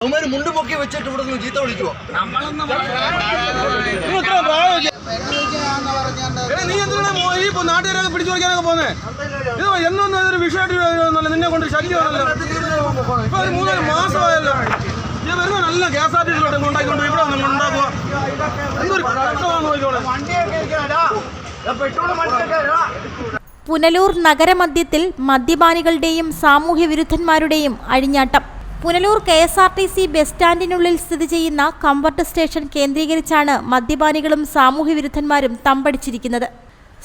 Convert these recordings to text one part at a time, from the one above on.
അവന്മാര് മുണ്ട് പൊക്കി വെച്ചിട്ട് ഇവിടെ നിന്ന് ചീത്ത വിളിക്കുവോ? എടാ, നീ എന്തിനാ മോ- ഈ നാട്ടുകാരൊക്കെ പിടിച്ചു വയ്ക്കാനൊക്കെ പോന്നെ? ഇത് എന്നൊന്നും ഇതൊരു വിഷയമായിട്ട് വരുന്നല്ല നിന്നെ കൊണ്ട് ശല്യമാണല്ലോ ഇപ്പൊ ഒരു മൂന്നര മാസമായല്ലോ. ഇത് വരുന്ന നല്ല കെ എസ് ആർ ടി സിയിലോട്ട് ഉണ്ടാക്കിക്കൊണ്ട് ഇവിടെ വന്ന് ഉണ്ടാക്കുക. എന്തൊരു കഷ്ടമാണ് നോക്കിക്കോളെ പുനലൂർ നഗരമധ്യത്തിൽ മദ്യപാനികളുടെയും സാമൂഹ്യ വിരുദ്ധന്മാരുടെയും അഴിഞ്ഞാട്ടം. Punalur K S R T C bus സ്റ്റാൻഡിനുള്ളിൽ സ്ഥിതി ചെയ്യുന്ന കംഫർട്ട് സ്റ്റേഷൻ കേന്ദ്രീകരിച്ചാണ് മദ്യപാനികളും സാമൂഹ്യ വിരുദ്ധന്മാരും തമ്പടിച്ചിരിക്കുന്നത്.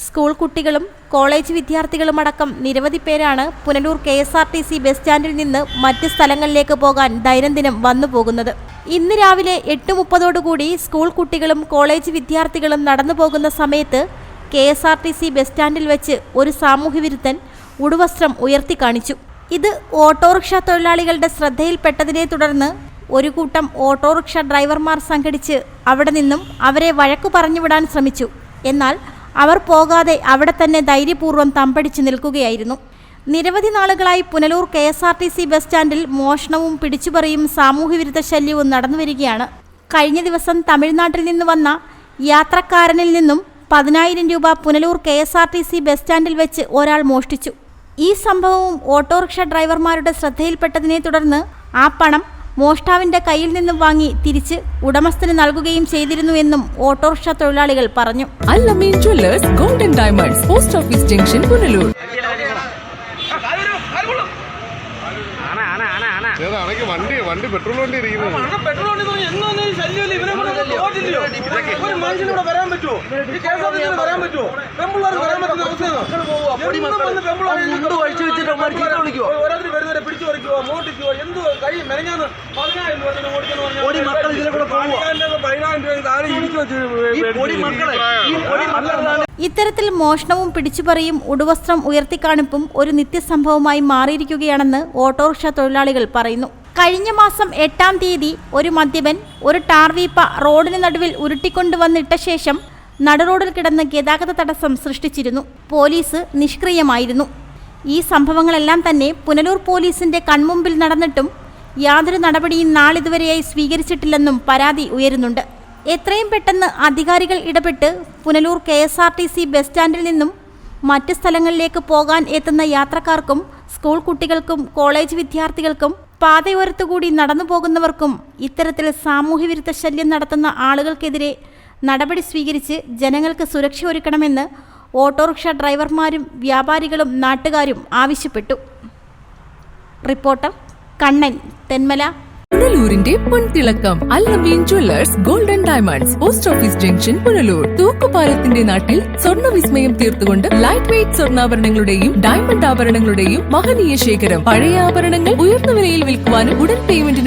സ്കൂൾ കുട്ടികളും കോളേജ് വിദ്യാർത്ഥികളും അടക്കം നിരവധി പേരാണ് Punalur K S R T C bus സ്റ്റാൻഡിൽ നിന്ന് മറ്റ് സ്ഥലങ്ങളിലേക്ക് പോകാൻ ദൈനംദിനം വന്നു പോകുന്നത് ഇന്ന് രാവിലെ എട്ട് മുപ്പതോടുകൂടി സ്കൂൾ കുട്ടികളും കോളേജ് വിദ്യാർത്ഥികളും നടന്നു പോകുന്ന സമയത്ത് K S R T C bus സ്റ്റാൻഡിൽ വെച്ച് ഒരു സാമൂഹ്യവിരുദ്ധൻ ഉടുവസ്ത്രം ഉയർത്തി കാണിച്ചു. ഇത് ഓട്ടോറിക്ഷ തൊഴിലാളികളുടെ ശ്രദ്ധയിൽപ്പെട്ടതിനെ തുടർന്ന് ഒരു കൂട്ടം ഓട്ടോറിക്ഷ ഡ്രൈവർമാർ സംഘടിച്ച് അവിടെ നിന്നും അവരെ വഴക്കു പറഞ്ഞുവിടാൻ ശ്രമിച്ചു. എന്നാൽ അവർ പോകാതെ അവിടെ തന്നെ ധൈര്യപൂർവം തമ്പടിച്ചു നിൽക്കുകയായിരുന്നു. നിരവധി നാളുകളായി Punalur K S R T C bus സ്റ്റാൻഡിൽ മോഷണവും പിടിച്ചുപറിയും സാമൂഹ്യവിരുദ്ധ ശല്യവും നടന്നു വരികയാണ്. കഴിഞ്ഞ ദിവസം തമിഴ്നാട്ടിൽ നിന്ന് വന്ന യാത്രക്കാരനിൽ നിന്നും പതിനായിരം രൂപ Punalur K S R T C bus സ്റ്റാൻഡിൽ വെച്ച് ഒരാൾ മോഷ്ടിച്ചു. ഈ സംഭവവും ഓട്ടോറിക്ഷ ഡ്രൈവർമാരുടെ ശ്രദ്ധയിൽപ്പെട്ടതിനെ തുടർന്ന് ആ പണം മോഷ്ടാവിന്റെ കയ്യിൽ നിന്നും വാങ്ങി തിരിച്ച് ഉടമസ്ഥന് നൽകുകയും ചെയ്തിരുന്നുവെന്നും ഓട്ടോറിക്ഷ തൊഴിലാളികൾ പറഞ്ഞു. Allameen jewellers golden diamonds post office junction Punalur. വണ്ടി വണ്ടി പെട്രോൾ വണ്ടി പെട്രോൾ വണ്ടി തുടങ്ങി എന്നൊന്നും ഈ ശല്യമില്ല? ഇവനെ ഒരു വരാൻ പറ്റുമോ? ഈ കെ എസ് ആർ ടി വരാൻ പറ്റുമോ? വരാൻ പറ്റുന്ന അവസ്ഥയാണോ? മുണ്ട് കഴിച്ചു വെച്ചിട്ട് അവന്മാര് ചീത്ത വിളിക്കുവോ? ഓരോരുത്തർ വരുന്നവരെ പിടിച്ചു പറിക്കുവോ? മോട്ടിക്കുവോ? എന്ത് കൈ മെനഞ്ഞാന്ന് പതിനായിരം രൂപ മക്കൾ ഇതിലെ കൂടെ. പതിനായിരം രൂപ താഴെ ഇടിച്ചു ഈ പൊടി മക്കളെ ഈ പൊടി മക്കളെ ഇത്തരത്തിൽ മോഷണവും പിടിച്ചുപറിയും ഉടുവസ്ത്രം ഉയർത്തിക്കാണിപ്പും ഒരു നിത്യസംഭവമായി മാറിയിരിക്കുകയാണെന്ന് ഓട്ടോറിക്ഷ തൊഴിലാളികൾ പറയുന്നു. കഴിഞ്ഞ മാസം എട്ടാം തീയതി ഒരു മദ്യപൻ ഒരു ടാർവീപ്പ റോഡിന് നടുവിൽ ഉരുട്ടിക്കൊണ്ടുവന്നിട്ട ശേഷം നടുറോഡിൽ കിടന്ന് ഗതാഗത തടസ്സം സൃഷ്ടിച്ചിരുന്നു. പോലീസ് നിഷ്ക്രിയമായിരുന്നു. ഈ സംഭവങ്ങളെല്ലാം തന്നെ പുനലൂർ പോലീസിന്റെ കൺമുമ്പിൽ നടന്നിട്ടും യാതൊരു നടപടിയും നാളിതുവരെയായി സ്വീകരിച്ചിട്ടില്ലെന്നും പരാതി ഉയരുന്നുണ്ട്. എത്രയും പെട്ടെന്ന് അധികാരികൾ ഇടപെട്ട് Punalur K S R T C bus സ്റ്റാൻഡിൽ നിന്നും മറ്റ് സ്ഥലങ്ങളിലേക്ക് പോകാൻ എത്തുന്ന യാത്രക്കാർക്കും സ്കൂൾ കുട്ടികൾക്കും കോളേജ് വിദ്യാർത്ഥികൾക്കും പാതയോരത്തുകൂടി നടന്നു പോകുന്നവർക്കും ഇത്തരത്തിൽ സാമൂഹ്യവിരുദ്ധ ശല്യം നടത്തുന്ന ആളുകൾക്കെതിരെ നടപടി സ്വീകരിച്ച് ജനങ്ങൾക്ക് സുരക്ഷ ഒരുക്കണമെന്ന് ഓട്ടോറിക്ഷ ഡ്രൈവർമാരും വ്യാപാരികളും നാട്ടുകാരും ആവശ്യപ്പെട്ടു. റിപ്പോർട്ടർ കണ്ണൻ തെന്മല. പുനലൂരിന്റെ പൊൻതിളക്കം Allameen jewellers golden diamonds post office junction Punalur. തൂക്കുപാലത്തിന്റെ നാട്ടിൽ സ്വർണ വിസ്മയം തീർത്തുകൊണ്ട് ലൈറ്റ് വെയിറ്റ് സ്വർണാഭരണങ്ങളുടെയും ഡയമണ്ട് ആഭരണങ്ങളുടെയും മഹനീയ ശേഖരം. പഴയ ആഭരണങ്ങൾ ഉയർന്ന വിലയിൽ വിൽക്കുവാനും ഉടൻ